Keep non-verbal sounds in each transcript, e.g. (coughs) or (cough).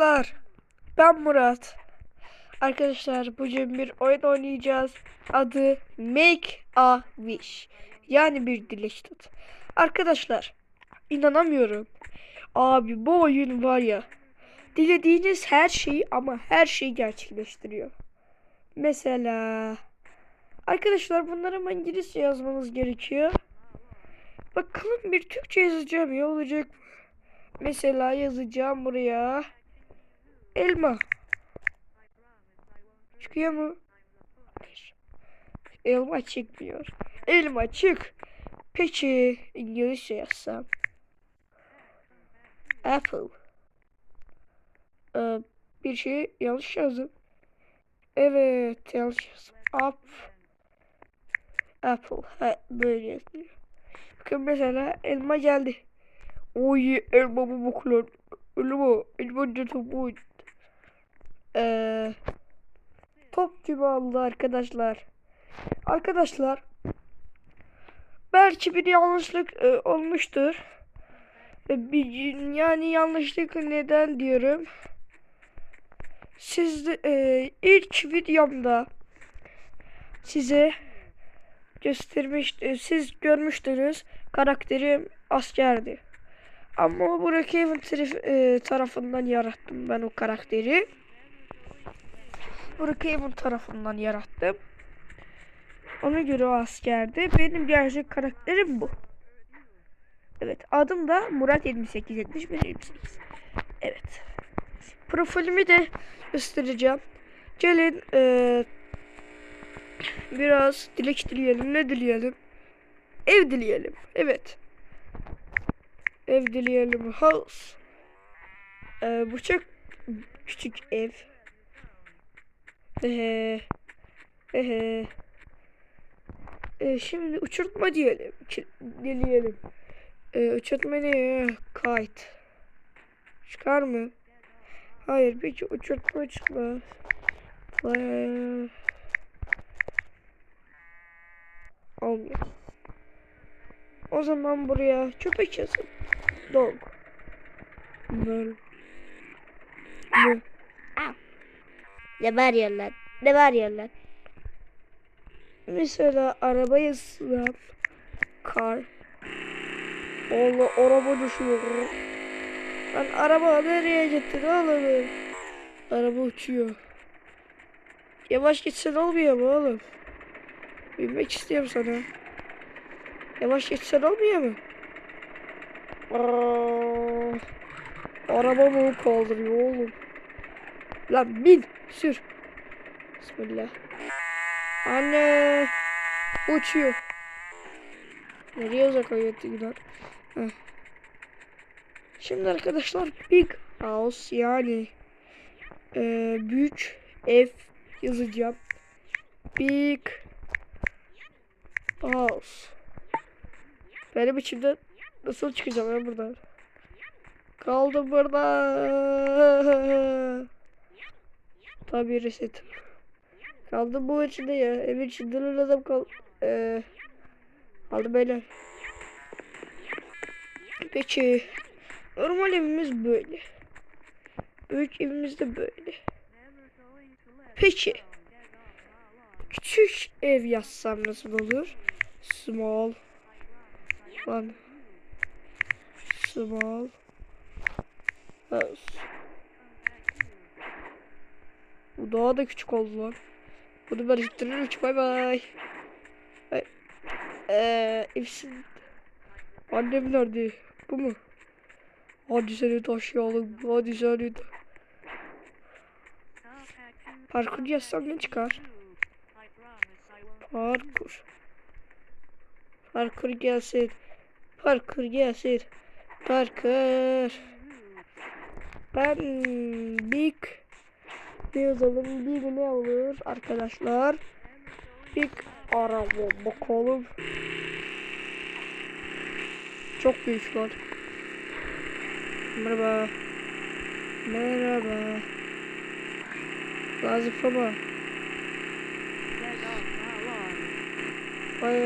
Arkadaşlar ben Murat. Arkadaşlar bugün bir oyun oynayacağız. Adı Make a Wish. Yani bir dilek tut. Arkadaşlar inanamıyorum. Abi bu oyun var ya. Dilediğiniz her şeyi ama her şeyi gerçekleştiriyor. Mesela Arkadaşlar bunları ama İngilizce yazmanız gerekiyor. Bakalım bir Türkçe yazacağım ya olacak? Mesela yazacağım buraya. Elma. Çıkıyor mu? Elma çıkmıyor. Elma çık. Peki İngilizce yazsam. Apple. Ee, bir şey yanlış yazdım. Evet yanlış yazdım. Up. Apple. Ha, böyle yazılıyor. Bakın mesela elma geldi. Oy elma bu boklar. Elma. Elma da top Ee, top gibi oldu arkadaşlar. Arkadaşlar. Belki bir yanlışlık e, olmuştur. E, bir, yani yanlışlık neden diyorum. Siz e, ilk videomda size göstermiş e, siz görmüştünüz karakterim askerdi. Ama bu Brookhaven e, tarafından yarattım ben o karakteri. Brookhaven tarafından yarattım. Ona göre o askerdi. Benim gerçek karakterim bu. Evet adım da Murat 78 71 28. Evet. Profilimi de göstereceğim. Gelin eee biraz dilek dileyelim. Ne dileyelim? Ev dileyelim. Evet. Ev dileyelim. House. Ee, bu çok küçük ev. Ee, ee, ee, şimdi uçurtma diyelim. Dileyelim. Ee, uçurtma ne? Kite. Çıkar mı? Hayır peki uçurtma çıkmaz. Ee, olmuyor. O zaman buraya köpek yazın. Dog. Böyle. Ne? Ne var yerler? Ne var yerler? Mesela araba yazsın. Car. Allah araba düşüyor. Lan araba nereye gitti oğlum? Araba uçuyor. Yavaş gitsen olmuyor mu oğlum? Binmek istiyorum sana. Yavaş gitsen olmuyor mu? Aa, araba mı kaldırıyor oğlum? Lan bin sür. Bismillah. Anne uçuyor. Nereye uzak hayatı gider? Şimdi arkadaşlar big house yani e, büyük ev yazacağım. Big house. Benim içimde nasıl çıkacağım ben buradan? Kaldım burada. Tabii reset. Kaldım bu içinde ya. Evin içinde adam kal. Ee, kaldım böyle. Peki. Normal evimiz böyle. Büyük evimiz de böyle. Peki. Küçük ev yazsam nasıl olur? Small. Lan. Small. House. Bu daha da küçük oldu lan. Bunu ben ittiririm. Bay bay. Ay. Eee, evsin. Annem nerede? Bu mu? Hadi seni taşıyalım. Hadi seni de. Parkur yazsam ne çıkar? Parkur. Parkur gelsin. Parkur gelsin. Parkur. Ben big ne yazalım? Big ne olur arkadaşlar? Big araba bakalım. Çok büyük lan. Merhaba. Merhaba. Lazım baba. Ay.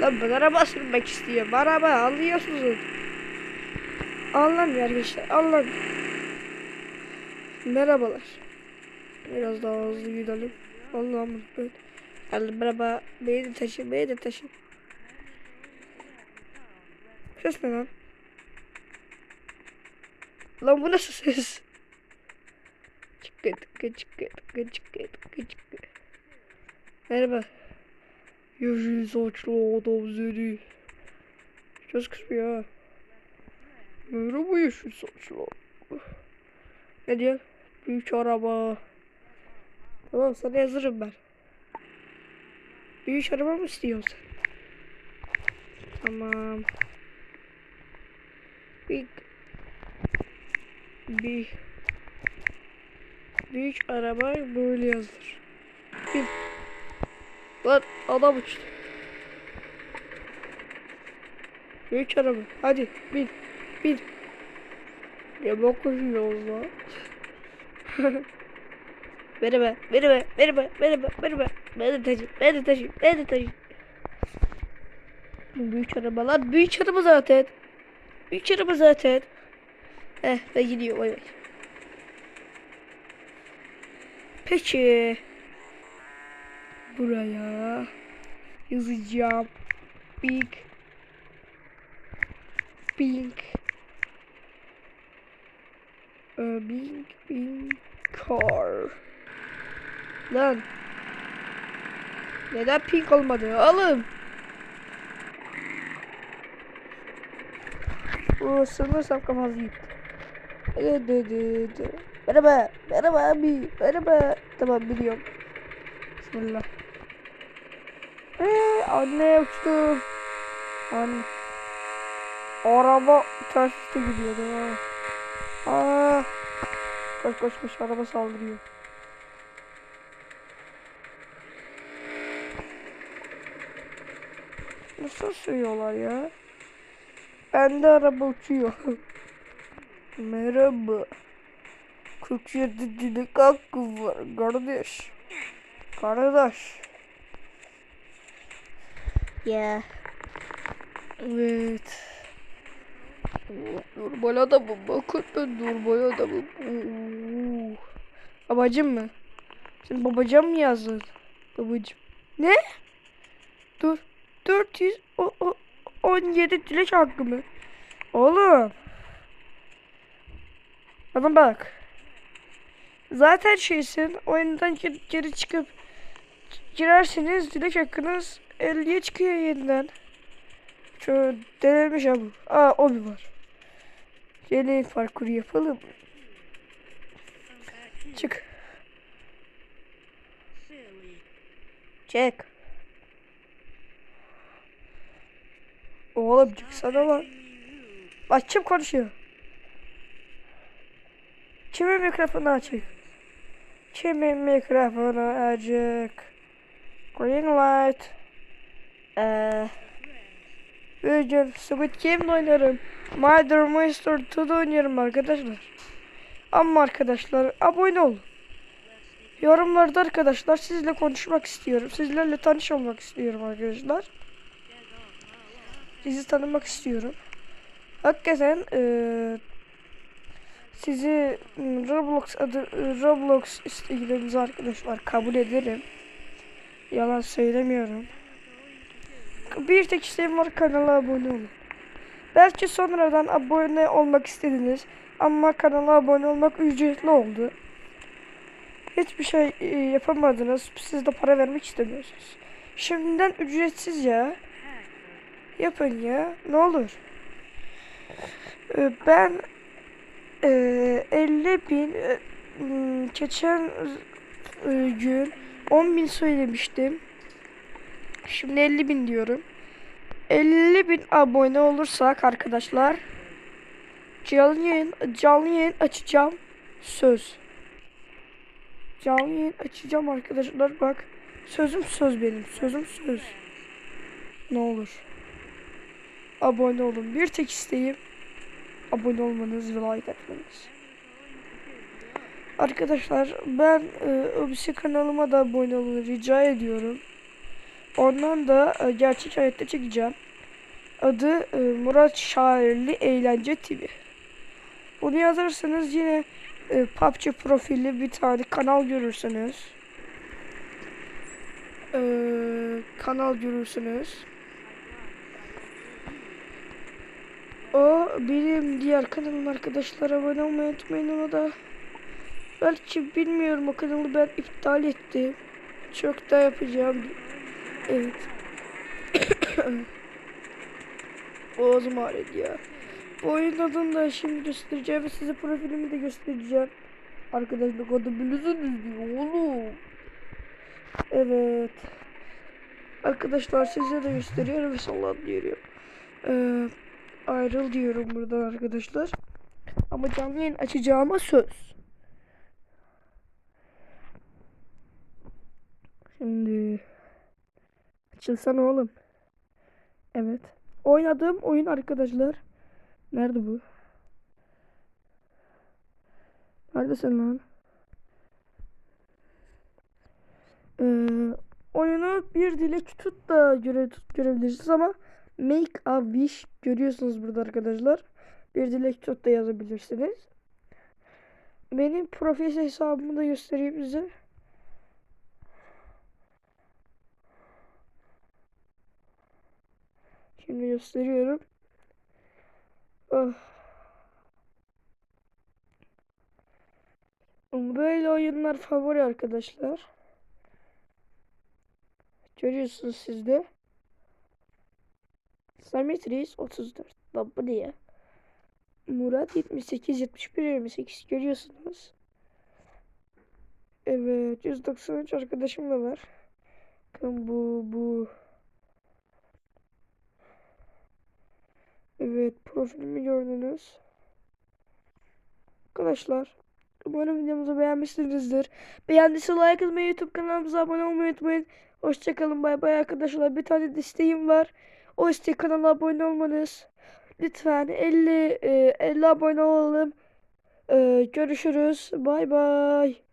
Lan ben araba sürmek istiyorum. Araba alıyorsunuz. Allah'ım ya arkadaşlar. Allah'ım. Merhabalar. Biraz daha hızlı gidelim. Allah'ım ben. Hadi merhaba. Beni de taşı, beni de taşı. Ses ne lan? Lan bu nasıl ses? Çıkı tıkı çıkı tıkı çıkı tıkı çıkı. Merhaba. Yeşil saçlı adam seni. Söz kısmıyor ha. Merhaba yeşil saçlı. Ne diyor? Büyük araba. Tamam sana yazırım ben. Büyük araba mı istiyorsun? Tamam. Big. Bir. Büyük araba böyle yazılır. Bir. Lan adam uçtu. Büyük araba. Hadi bin. Bin. Ya bak koşuyoruz lan. Merhaba, merhaba, merhaba, merhaba, merhaba. Ben de taşıyım, ben de taşıyım, ben de taşıyım. Bu büyük araba lan, büyük araba zaten. Büyük araba zaten. Eh, ben gidiyorum, bay bay. Peki. Buraya yazacağım. Big. Pink. A big pink car. Lan. Neden pink olmadı? Alın. O sanırsam kafası gitti. Merhaba. Merhaba abi. Merhaba. Tamam biliyorum. Bismillah. Ee, anne uçtu. Anne. Araba ters üstü gidiyordu. Aa. Koş koş koş araba saldırıyor. Nasıl sürüyorlar ya? Bende araba uçuyor. (laughs) Merhaba. 47 dilek hakkı var kardeş. Kardeş. Ya. Evet. Normal adamım. Bakın ben normal adamım. Oo. Babacım mı? Sen babacım mı yazdın? Babacım. Ne? Dur. 417 dilek hakkı mı? Oğlum. Bana bak. Zaten şeysin. Oyundan geri çıkıp girerseniz dilek hakkınız 50'ye çıkıyor yeniden. Şöyle denilmiş abi. Aa o bir var. Gelin parkur yapalım. Çık. Çek. Oğlum çıksana lan. Bak kim konuşuyor? Kimin mikrofonu açık? Kimin mikrofonu açık? Green light. Eee. Bugün Squid Game'de oynarım. Murder Monster 2'da oynarım arkadaşlar. Ama arkadaşlar abone olun. Yorumlarda arkadaşlar sizle konuşmak istiyorum. Sizlerle tanış olmak istiyorum arkadaşlar. Sizi tanımak istiyorum. Hakikaten eee sizi Roblox adı Roblox isteklerinizi arkadaşlar kabul ederim. Yalan söylemiyorum. Bir tek isteğim var kanala abone olun. Belki sonradan abone olmak istediniz ama kanala abone olmak ücretli oldu. Hiçbir şey e, yapamadınız. Siz de para vermek istemiyorsunuz. Şimdiden ücretsiz ya. Yapın ya. Ne olur. Ee, Ben e, 50 bin e, m, geçen e, gün 10 bin söylemiştim. Şimdi 50 bin diyorum. 50 bin abone olursak arkadaşlar canlı yayın, canlı yayın açacağım. Söz. Canlı yayın açacağım arkadaşlar bak. Sözüm söz benim. Sözüm söz. Ne olur. Abone olun. Bir tek isteğim abone olmanız ve like atmanız. Arkadaşlar ben e, öbürsü kanalıma da abone olun rica ediyorum. Ondan da e, gerçek hayatta çekeceğim. Adı e, Murat Şairli Eğlence TV. Bunu yazarsanız yine e, PUBG profilli bir tane kanal görürsünüz. Ee, kanal görürsünüz. O benim diğer kanalım arkadaşlar abone olmayı unutmayın ona da. Belki bilmiyorum o kanalı ben iptal ettim. Çok da yapacağım. Evet. (coughs) Boğazım ağrıdı ya. Bu oyun adını da şimdi göstereceğim ve size profilimi de göstereceğim. Arkadaşlar adı bilirsiniz diyor oğlum. Evet. Arkadaşlar size de gösteriyorum ve sallan diyorum. Ee, ayrıl diyorum buradan arkadaşlar. Ama canlı yayın açacağıma söz. Şimdi açılsana oğlum. Evet. Oynadığım oyun arkadaşlar. Nerede bu? Neredesin lan? Ee, oyunu bir dilek tut da göre, görebilirsiniz ama make a wish görüyorsunuz burada arkadaşlar. Bir dilek tut da yazabilirsiniz. Benim profil hesabımı da göstereyim size. Şimdi gösteriyorum. Oh. Böyle oyunlar favori arkadaşlar. Görüyorsunuz siz de. Samet Reis 34. Lan bu ne? Murat 78 71 28 görüyorsunuz. Evet 193 arkadaşım da var. Bakın bu bu. Evet profilimi gördünüz. Arkadaşlar umarım videomuzu beğenmişsinizdir. Beğendiyse like atmayı, YouTube kanalımıza abone olmayı unutmayın. Hoşçakalın bay bay arkadaşlar. Bir tane isteğim var. O isteği kanala abone olmanız. Lütfen 50 e, 50 abone olalım. E, görüşürüz. Bay bay.